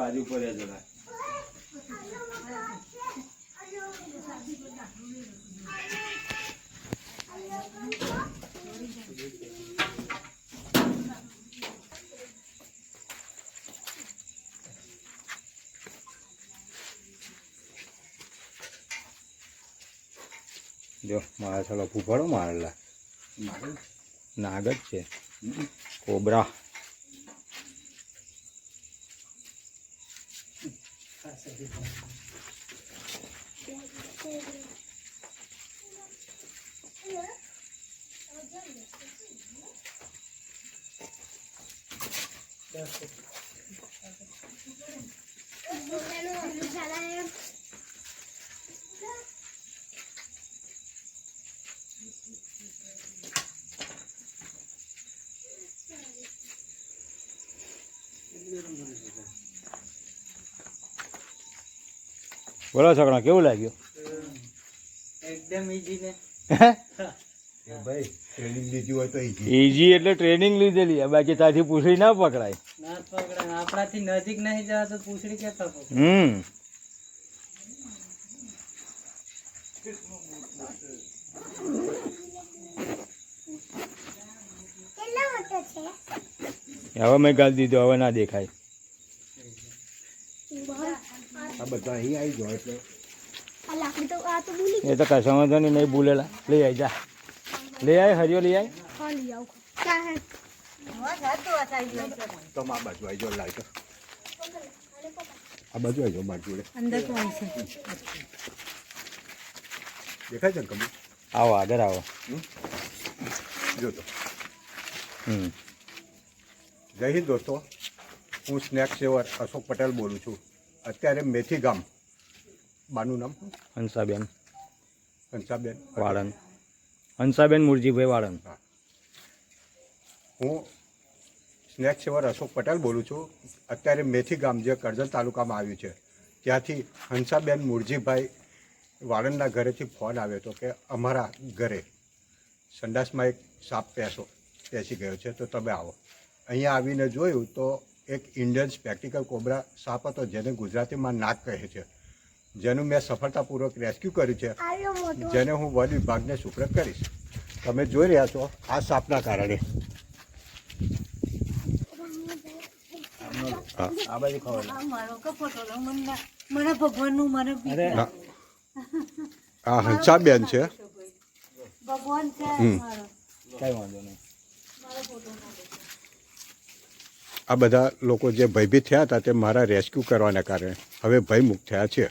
બાજુ પર એ જરા. જો મારા ચાલો ફૂફાડો મારેલા. મારે? નાગ જ છે કોબરા બોલો છોકરા કેવું લાગ્યું? એકદમ ઈઝી ને. ભાઈ ટ્રેનિંગ લીધી હોય તો ઈઝી એટલે ટ્રેનિંગ લીધેલી બાકી ત્યાંથી પૂછડી ના પકડાય. ના પકડાય. આપણાથી નજીક નહીં જવા તો પૂછડી કેતા હમ. હવે મેં ગાલ દીધો હવે ના દેખાય. આ બધા અહીં આવી જાય એટલે. એ તો કશો વાંધો નહીં નહીં ભૂલેલા. લઈ આવી જા. લઈ આવી હરિયો લઈ આય. તો મા બાજુ આવી જાઓ લાઈટ આ બાજુ આવી જાઓ મારી જોડે અંદર તો દેખાય છે ને આવો આગળ આવો. જો તો. હમ. જય હિન્દ દોસ્તો. હું સ્નેક સેવર અશોક પટેલ બોલું છું. અત્યારે મેથી ગામ. બાનું નામ હંસાબેન. હંસાબેન. વાળંદ. હંસાબેન મુરજીભાઈ વાળંદ. હું. સ્નેક સેવર અશોક પટેલ બોલું છું. અત્યારે મેથી ગામ જે કરજણ તાલુકામાં આવ્યું છે. ત્યાંથી હંસાબેન મુરજીભાઈ વાળંદના ઘરેથી ફોન આવ્યો હતો કે અમારા ઘરે સંડાસમાં એક સાપ પેસો પેસી ગયો છે. તો તમે આવો. અહીંયા આવીને જોયું તો એક ઇન્ડિયન સ્પેક્ટિકલ કોબરા સાપ હતો જેને ગુજરાતીમાં નાક કહે છે. જેનું મેં સફળતાપૂર્વક રેસ્ક્યુ કર્યું છે. જેને હું વન વિભાગને સુપ્રત કરીશ. તમે જોઈ રહ્યા છો આ સાપના કારણે. આ હંસાબેન છે. ભગવાન છે કઈ વાંધો નહીં. આ બધા લોકો જે ભયભીત થયા હતા તે મારા રેસ્ક્યુ કરવાના કારણે હવે ભયમુક્ત થયા છે.